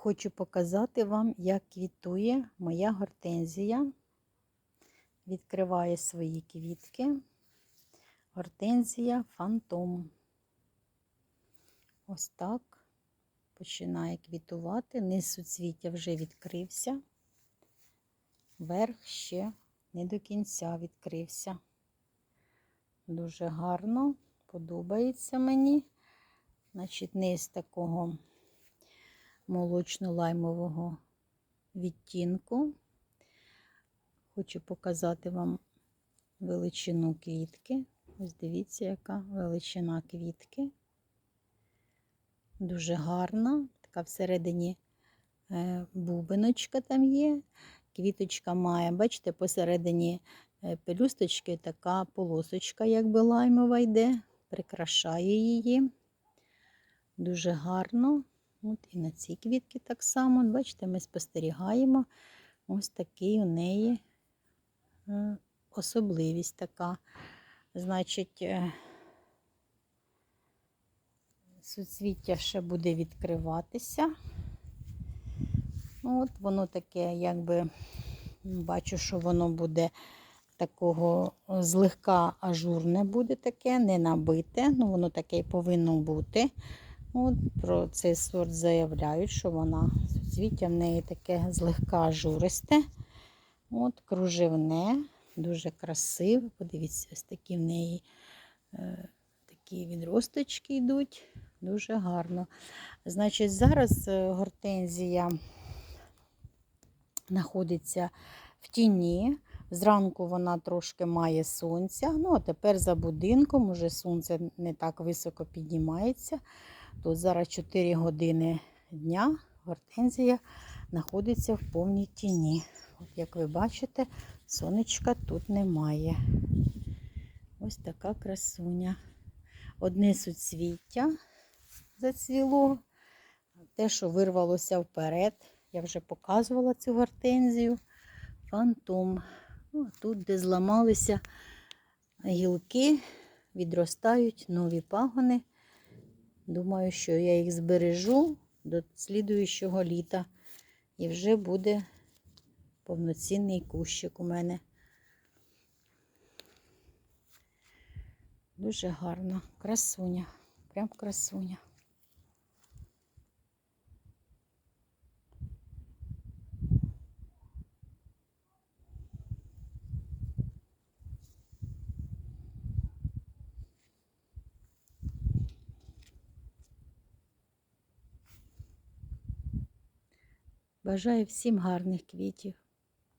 Хочу показати вам, як квітує моя гортензія. Відкриває свої квітки. Гортензія фантом. Ось так починає квітувати. Низ суцвіття вже відкрився. Верх ще не до кінця відкрився. Дуже гарно, подобається мені. Значить, низ такого молочно-лаймового відтінку. Хочу показати вам величину квітки. Ось дивіться, яка величина квітки. Дуже гарна. Така всередині е, бубиночка там є. Квіточка має, бачите, посередині е, пелюсточки така полосочка, якби лаймова йде, прикрашає її. Дуже гарно. От І на цій квітки так само. Бачите, ми спостерігаємо ось такий у неї е, особливість така. Значить, е, суцвіття ще буде відкриватися. От Воно таке, якби бачу, що воно буде такого злегка ажурне буде таке, не набите. Ну, воно таке повинно бути. От Про цей сорт заявляють, що вона суцвіття в неї таке злегка ажуристе. От, кружевне, дуже красиве. Подивіться, ось такі в неї е, такі відросточки йдуть. Дуже гарно. Значить, зараз е, гортензія знаходиться в тіні. Зранку вона трошки має сонця. Ну, а тепер за будинком уже сонце не так високо піднімається. Тут зараз 4 години дня гортензія знаходиться в повній тіні. От Як ви бачите, сонечка тут немає. Ось така красуня. Одне суцвіття зацвіло. Те, що вирвалося вперед, я вже показувала цю гортензію. Фантом. Ну, Тут, де зламалися гілки, відростають нові пагони. Думаю, що я їх збережу до слідуючого літа. І вже буде повноцінний кущик у мене. Дуже гарно. Красуня. Прям красуня. Бажаю всім гарних квітів.